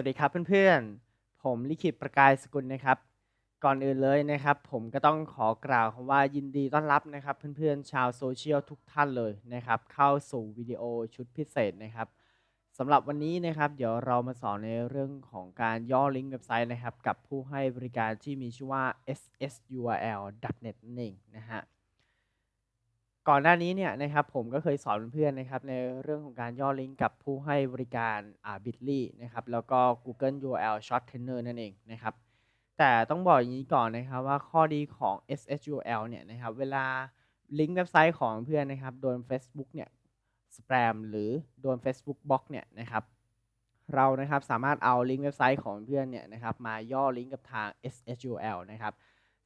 วัสดีครับเพื่อนๆ ผมลิขิตประกายสกุลนะครับ ก่อนอื่นเลยนะครับ ผมก็ต้องขอกล่าวคำว่ายินดีต้อนรับนะครับ เพื่อนๆ ชาวโซเชียลทุกท่านเลยนะครับ เข้าสู่วิดีโอชุดพิเศษนะครับสำหรับวันนี้นะครับ เดี๋ยวเรามาสอนในเรื่องของการย่อลิงก์เว็บไซต์นะครับ กับผู้ให้บริการที่มีชื่อว่า ssurl.net นั่นเองนะฮะ ก่อนหน้านี้เนี่ยนะครับผมก็เคยสอนเพื่อนๆนะครับในเรื่องของการย่อลิงก์กับผู้ให้บริการอ่า Bitly นะครับแล้วก็ Google URL Shortener นั่นเองนะครับแต่ต้องบอกอย่างนี้ก่อนนะครับว่าข้อดีของ SSUL เนี่ยนะครับเวลาลิงก์เว็บไซต์ของเพื่อนนะครับโดน Facebook เนี่ยสแปมหรือโดน Facebook บล็อกเนี่ยนะครับเรานะครับสามารถเอาลิงก์เว็บไซต์ของเพื่อนเนี่ยนะครับมาย่อลิงก์กับทาง SSUL นะครับ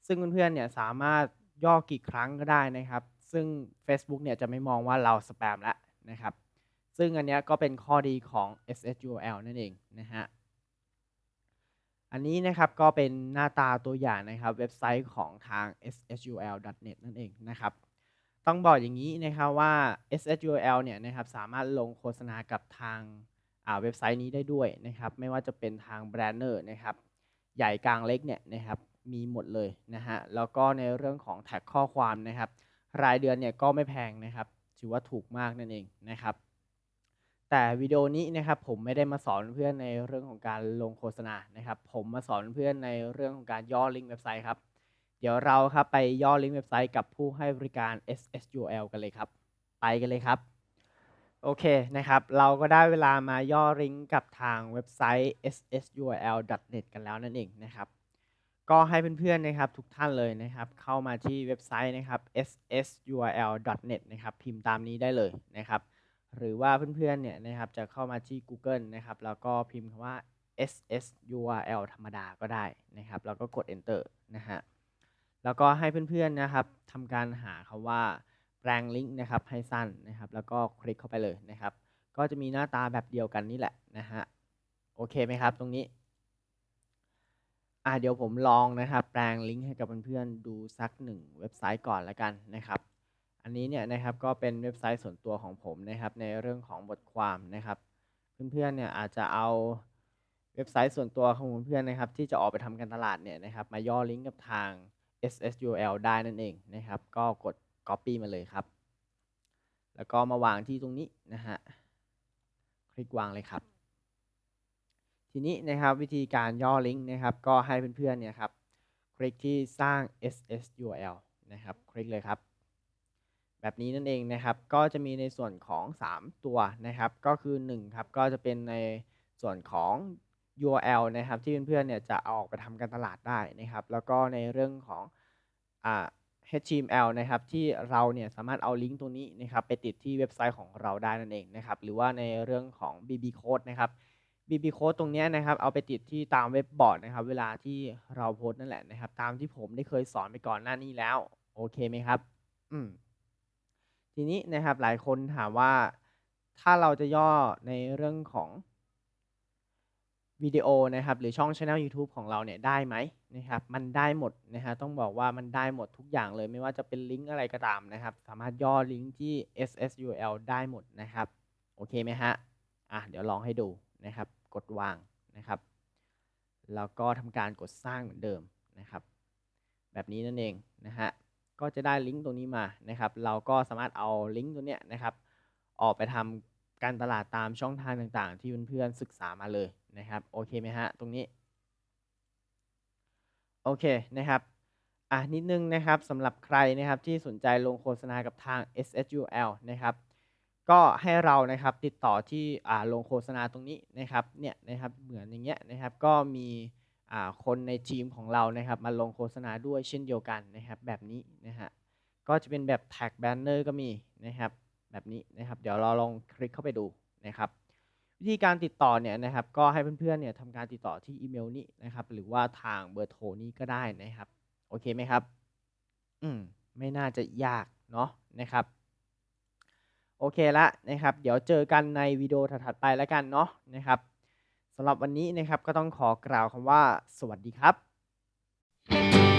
ซึ่งเพื่อนๆเนี่ยสามารถย่อกี่ครั้งก็ได้นะครับ ซึ่ง Facebook เนี่ยจะไม่มองว่าเราสแปมแล้วนะครับ ซึ่งอันนี้ก็เป็นข้อดีของ SSURL นั่นเองนะฮะ อันนี้นะครับก็เป็นหน้าตาตัวอย่างนะครับเว็บไซต์ของทาง ssurl.net นั่นเองนะครับ ต้องบอกอย่างนี้นะครับว่า ssurl เนี่ยนะครับสามารถลงโฆษณากับทางเว็บไซต์นี้ได้ด้วยนะครับ ไม่ว่าจะเป็นทางแบรนเนอร์นะครับใหญ่กลางเล็กเนี่ยนะครับมีหมดเลยนะฮะแล้วก็ในเรื่องของแท็กข้อความนะครับ รายเดือนเนี่ยก็ไม่แพงนะครับ ถือว่าถูกมากนั่นเองนะครับ แต่วิดีโอนี้นะครับผมไม่ได้มาสอนเพื่อนในเรื่องของการลงโฆษณานะครับ ผมมาสอนเพื่อนในเรื่องของการย่อลิงก์เว็บไซต์ครับ เดี๋ยวเราครับไปย่อลิงก์เว็บไซต์กับผู้ให้บริการ SSUL กันเลยครับ ไปกันเลยครับโอเคนะครับ เราก็ได้เวลามาย่อลิงก์กับทางเว็บไซต์ ssurl.net กันแล้วนั่นเองนะครับ ก็ให้เพื่อนๆนะครับทุกท่านเลยนะครับ เข้ามาที่เว็บไซต์นะครับ ssurl.net นะครับพิมพ์ตามนี้ได้เลยนะครับ หรือว่าเพื่อนๆเนี่ยนะครับจะเข้ามาที่ Google นะครับ แล้วก็พิมพ์คำว่า ssurl ธรรมดาก็ได้นะครับ แล้วก็กด enter นะฮะแล้วก็ให้เพื่อนๆนะครับทำการหาคำว่าแปลงลิงก์นะครับให้สั้นนะครับ แล้วก็คลิกเข้าไปเลยนะครับ ก็จะมีหน้าตาแบบเดียวกันนี่แหละนะฮะโอเคไหมครับตรงนี้ อ่าเดี๋ยวผมลองนะครับ แปลงลิงก์ให้กับเพื่อนๆดูสักหนึ่งเว็บไซต์ก่อนแล้วกันนะครับ อันนี้เนี่ยนะครับก็เป็นเว็บไซต์ส่วนตัวของผมนะครับ ในเรื่องของบทความนะครับ เพื่อนๆเนี่ยอาจจะเอาเว็บไซต์ส่วนตัวของเพื่อนๆนะครับ ที่จะออกไปทำการตลาดเนี่ยนะครับมาย่อลิงก์กับทาง SSUL ได้นั่นเองนะครับ ก็กด Copy มาเลยครับ แล้วก็มาวางที่ตรงนี้นะฮะคลิกวางเลยครับ ทีนี้นะครับวิธีการย่อลิงก์นะครับก็ให้เพื่อนๆเนี่ยครับคลิกที่สร้าง SSURL นะครับคลิกเลยครับ แบบนี้นั่นเองนะครับก็จะมีในส่วนของ 3 ตัวนะครับ ก็คือ1ครับก็จะเป็นในส่วนของ URL นะครับที่เพื่อนๆเนี่ยจะเอาออกไปทำการตลาดได้นะครับ แล้วก็ในเรื่องของอ่า HTML นะครับที่เราเนี่ยสามารถเอาลิงก์ตรงนี้นะครับไปติดที่เว็บไซต์ของเราได้นั่นเองนะครับหรือว่าในเรื่องของ BB Code นะครับ BB Code ตรงนี้นะครับ เอาไปติดที่ตามเว็บบอร์ดนะครับ เวลาที่เราโพสต์นั่นแหละนะครับ ตามที่ผมได้เคยสอนไปก่อนหน้านี้แล้ว โอเคไหมครับ อืมทีนี้นะครับหลายคนถามว่าถ้าเราจะย่อในเรื่องของวิดีโอนะครับ หรือช่อง Channel YouTube ของเราเนี่ยได้ไหมนะครับ มันได้หมดนะฮะต้องบอกว่ามันได้หมดทุกอย่างเลย ไม่ว่าจะเป็นลิงก์อะไรก็ตามนะครับ สามารถย่อลิงก์ที่ SSUL ได้หมดนะครับ โอเคไหมฮะอะเดี๋ยวลองให้ดูนะครับ กดวางนะครับ แล้วก็ทำการกดสร้างเหมือนเดิมนะครับ แบบนี้นั่นเองนะฮะก็จะได้ลิงก์ตรงนี้มานะครับ เราก็สามารถเอาลิงก์ตัวเนี้ยนะครับ ออกไปทำการตลาดตามช่องทางต่างๆ ที่เพื่อนๆศึกษามาเลยนะครับโอเคไหมฮะตรงนี้โอเคนะครับอะนิดนึงนะครับสำหรับใครนะครับที่สนใจลงโฆษณากับทาง SSUL นะครับ ก็ให้เรานะครับติดต่อที่อ่าลงโฆษณาตรงนี้นะครับเนี่ยนะครับเหมือนอย่างเงี้ยนะครับก็มีอ่าคนในทีมของเรานะครับมาลงโฆษณาด้วยเช่นเดียวกันนะครับแบบนี้นะฮะก็จะเป็นแบบแท็กแบนเนอร์ก็มีนะครับแบบนี้นะครับเดี๋ยวเราลองคลิกเข้าไปดูนะครับวิธีการติดต่อเนี่ยนะครับก็ให้เพื่อนๆเนี่ยทำการติดต่อที่อีเมลนี้นะครับหรือว่าทางเบอร์โทรนี้ก็ได้นะครับโอเคไหมครับอืมไม่น่าจะยากเนาะนะครับ อเคละนะครับ เดี๋ยวเจอกันในวิดีโอถัดๆไปแล้วกันเนาะนะครับสำหรับวันนี้นะครับก็ต้องขอกล่าวคำว่า สวัสดีครับ